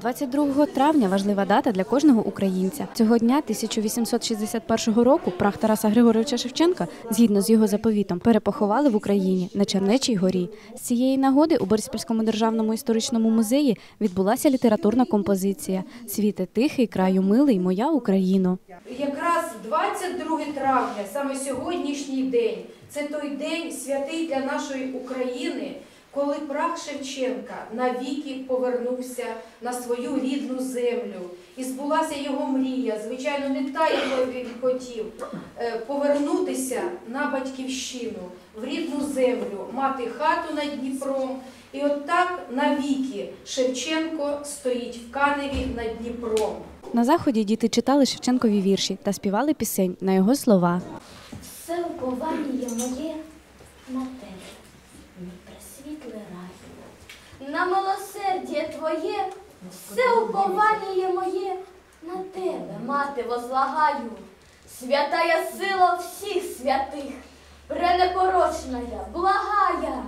22 травня важлива дата для кожного українця. Цього дня 1861 року прах Тараса Григоровича Шевченка, згідно з його заповітом, перепоховали в Україні на Чернечій горі. З цієї нагоди у Бориспільському державному історичному музеї відбулася літературна композиція Світе тихий, краю милий, моя Україно. Якраз 22 травня, саме сьогоднішній день, це той день святий для нашої України, коли прах Шевченка навіки повернувся на свою рідну землю. І збулася його мрія, звичайно, не та, якою він хотів, е, повернутися на батьківщину, в рідну землю, мати хату над Дніпром. І от так навіки Шевченко стоїть в Каневі над Дніпром. На заході діти читали Шевченкові вірші та співали пісень на його слова. Все уповання моє на тебе, пресвітлий рай. На милосердя твоє, все уповання моє на тебе, мати, возлагаю. Святая сила всіх святих, пренепорочна я, благая.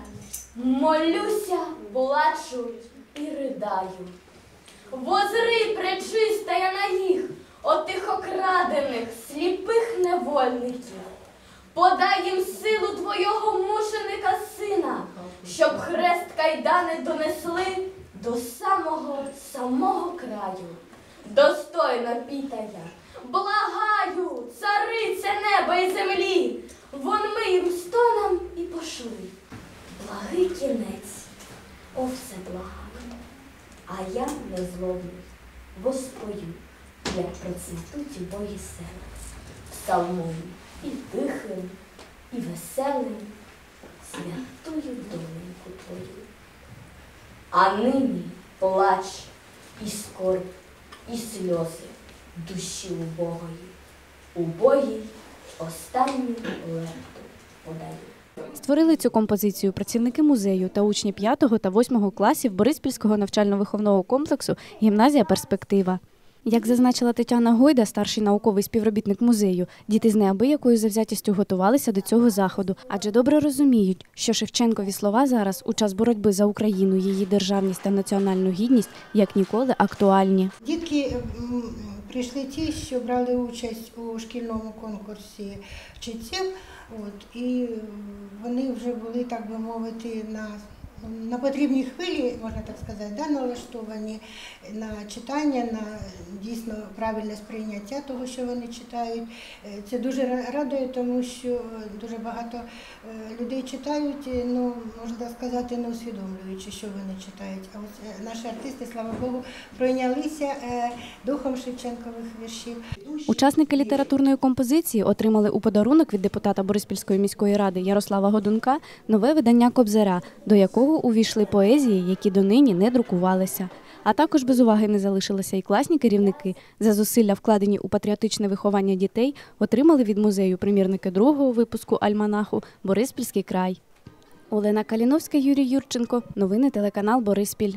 Молюся, плачу і ридаю. Возри, пречистая на їх, отих окрадених, сліпих невольників. Подай їм силу твого мученика сина, кайдани донесли до самого самого краю. Достойно пітая, благаю, царице неба і землі, вон ми їм стонам і пошли. Благий кінець, о все благаю, а я не зловлю, воспою, як процвітуть бої села, псалмом і тихим, і веселим, А нині плач і скорбь, і сльози душі убогої, убогій останню лепту подаю. Створили цю композицію працівники музею та учні 5 та 8 класів Бориспільського навчально-виховного комплексу Гімназія Перспектива. Як зазначила Тетяна Гойда, старший науковий співробітник музею, діти з неабиякою завзятістю готувалися до цього заходу, адже добре розуміють, що Шевченкові слова зараз у час боротьби за Україну, її державність та національну гідність як ніколи актуальні. Дітки прийшли ті, що брали участь у шкільному конкурсі вчителів, от, і вони вже були, так би мовити, на, на потрібній хвилі, можна так сказати, да, налаштовані на читання, на дійсно правильне сприйняття того, що вони читають. Е, Це дуже радує, тому що дуже багато е, людей читають, е, ну можна сказати, не усвідомлюючи, що вони читають. А ось наші артисти, слава Богу, пройнялися духом Шевченкових віршів. Учасники літературної композиції отримали у подарунок від депутата Бориспільської міської ради Ярослава Годунка нове видання Кобзаря, до якого увійшли поезії, які донині не друкувалися. А також без уваги не залишилися і класні керівники. За зусилля, вкладені у патріотичне виховання дітей, отримали від музею примірники другого випуску альманаху Бориспільський край. Олена Каліновська, Юрій Юрченко. Новини телеканал Бориспіль.